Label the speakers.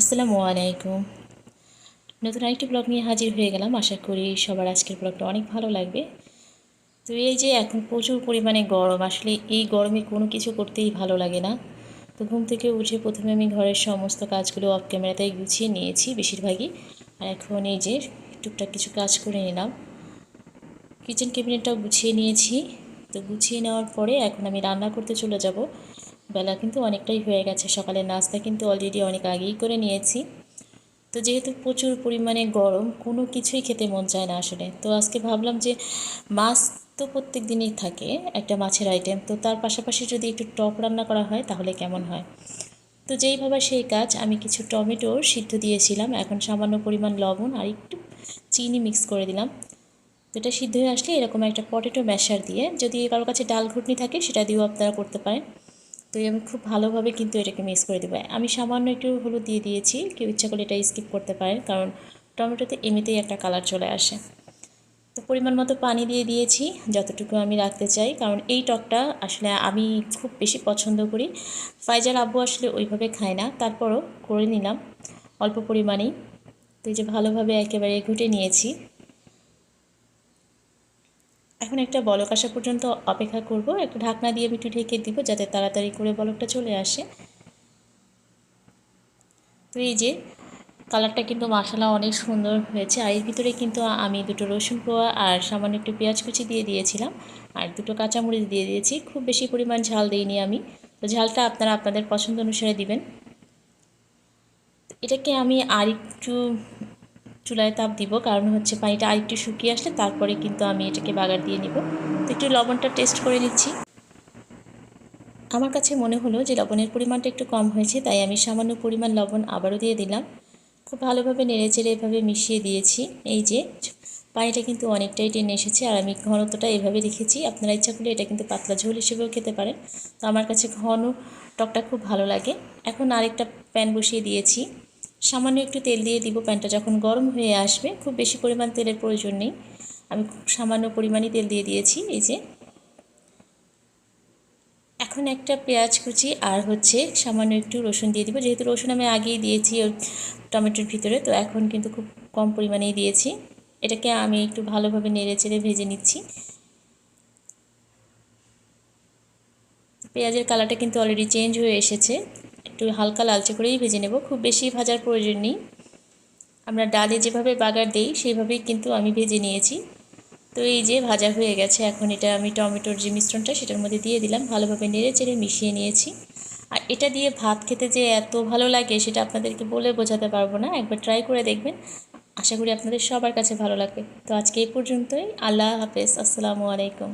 Speaker 1: আসসালামু আলাইকুম। নতুন আরেকটি ব্লগ নিয়ে হাজির হয়ে গেলাম। আশা করি সবার আজকের ব্লগটা অনেক ভালো লাগবে। তো এই যে এখন প্রচুর পরিমাণে গরম, আসলে এই গরমে কোনো কিছু করতেই ভালো লাগে না। তো ঘুম থেকে উঠে প্রথমে আমি ঘরের সমস্ত কাজগুলো অফ ক্যামেরাতেই গুছিয়ে নিয়েছি বেশিরভাগই। আর এখন এই যে টুকটাক কিছু কাজ করে নিলাম। কিচেন ক্যাবিনেটটাও গুছিয়ে নিয়েছি। তো গুছিয়ে নেওয়ার পরে এখন আমি রান্না করতে চলে যাব। বেলা কিন্তু অনেকটাই হয়ে গেছে। সকালের নাস্তা কিন্তু অলরেডি অনেক আগেই করে নিয়েছি। তো যেহেতু প্রচুর পরিমাণে গরম, কোনো কিছুই খেতে মন চায় না আসলে। তো আজকে ভাবলাম যে মাছ তো প্রত্যেক দিনই থাকে, একটা মাছের আইটেম তো তার পাশাপাশি যদি একটু টক রান্না করা হয় তাহলে কেমন হয়? তো যেইভাবে সেই কাজ, আমি কিছু টমেটো সিদ্ধ দিয়েছিলাম। এখন সামান্য পরিমাণ লবণ আর একটু চিনি মিক্স করে দিলাম। তো এটা সিদ্ধ হয়ে আসলে এরকম একটা পটেটো ম্যাশার দিয়ে যদি কারোর কাছে ডাল ঘুটনি থাকে, সেটা দিয়েও আপনারা করতে পারেন। তো আমি খুব ভালোভাবে কিন্তু এটাকে মিক্স করে দেবো। আমি সামান্য একটু হলুদ দিয়ে দিয়েছি, কেউ ইচ্ছা করলে এটা স্কিপ করতে পারেন, কারণ টমেটোতে এমনিতেই একটা কালার চলে আসে। তো পরিমাণ মতো পানি দিয়ে দিয়েছি, যতটুকু আমি রাখতে চাই, কারণ এই টকটা আসলে আমি খুব বেশি পছন্দ করি। ফাইজার আব্বু আসলে ওইভাবে খায় না, তারপরও করে নিলাম অল্প পরিমাণেই। তো এই যে ভালোভাবে একেবারে ঘুটে নিয়েছি। এখন একটা বলক আসা পর্যন্ত অপেক্ষা করব। একটু ঢাকনা দিয়ে আমি একটু ঢেকে দিব যাতে তাড়াতাড়ি করে বলকটা চলে আসে। তো এই যে, কালারটা কিন্তু মশলা অনেক সুন্দর হয়েছে। আর এর ভিতরে কিন্তু আমি দুটো রসুন পোয়া আর সামান্য একটু পেঁয়াজ কুচি দিয়ে দিয়েছিলাম। আর দুটো কাঁচামরিচ দিয়ে দিয়েছি। খুব বেশি পরিমাণ ঝাল দিইনি আমি। তো ঝালটা আপনারা আপনাদের পছন্দ অনুসারে দিবেন। এটাকে আমি আর একটু চুলায় তাপ দিব, কারণ হচ্ছে পানিটা আরেকটু শুকিয়ে আসলে তারপরে কিন্তু আমি এটাকে বাগার দিয়ে নিব। তো একটু লবণটা টেস্ট করে নিচ্ছি। আমার কাছে মনে হলো যে লবণের পরিমাণটা একটু কম হয়েছে, তাই আমি সামান্য পরিমাণ লবণ আবারও দিয়ে দিলাম। খুব ভালোভাবে নেড়ে চেড়ে এভাবে মিশিয়ে দিয়েছি। এই যে পানিটা কিন্তু অনেকটাই টেনে এসেছে, আর আমি ঘনত্বটা এভাবে রেখেছি। আপনারা ইচ্ছা করলে এটা কিন্তু পাতলা ঝোল হিসেবেও খেতে পারেন। তো আমার কাছে ঘন টকটা খুব ভালো লাগে। এখন আরেকটা প্যান বসিয়ে দিয়েছি। সামান্য একটু তেল দিয়ে দিব প্যানটা। যখন গরম হয়ে আসবে, খুব বেশি পরিমাণ তেলের প্রয়োজন নেই। আমি খুব সামান্য পরিমাণই তেল দিয়ে দিয়েছি, এই যে। এখন একটা পেঁয়াজ কুচি আর হচ্ছে সামান্য একটু রসুন দিয়ে দিব। যেহেতু রসুন আমি আগেই দিয়েছি টমেটোর ভিতরে, তো এখন কিন্তু খুব কম পরিমাণেই দিয়েছি। এটাকে আমি একটু ভালোভাবে নেড়ে চেড়ে ভেজে নিচ্ছি। পেঁয়াজের কালারটা কিন্তু অলরেডি চেঞ্জ হয়ে এসেছে। একটু হালকা লালচে করেই ভেজে নেব। খুব বেশি ভাজার প্রয়োজন নেই। আমরা ডালে যেভাবে বাগার দেই, সেইভাবেই কিন্তু আমি ভেজে নিয়েছি। তো এই যে ভাজা হয়ে গেছে, এখন এটা আমি টমেটোর যে মিশ্রণটা, সেটার মধ্যে দিয়ে দিলাম। ভালোভাবে নেড়ে চেড়ে মিশিয়ে নিয়েছি। আর এটা দিয়ে ভাত খেতে যে এত ভালো লাগে, সেটা আপনাদেরকে বলে বোঝাতে পারব না। একবার ট্রাই করে দেখবেন। আশা করি আপনাদের সবার কাছে ভালো লাগবে। তো আজকে এই পর্যন্তই। আল্লাহ হাফেজ। আসসালামু আলাইকুম।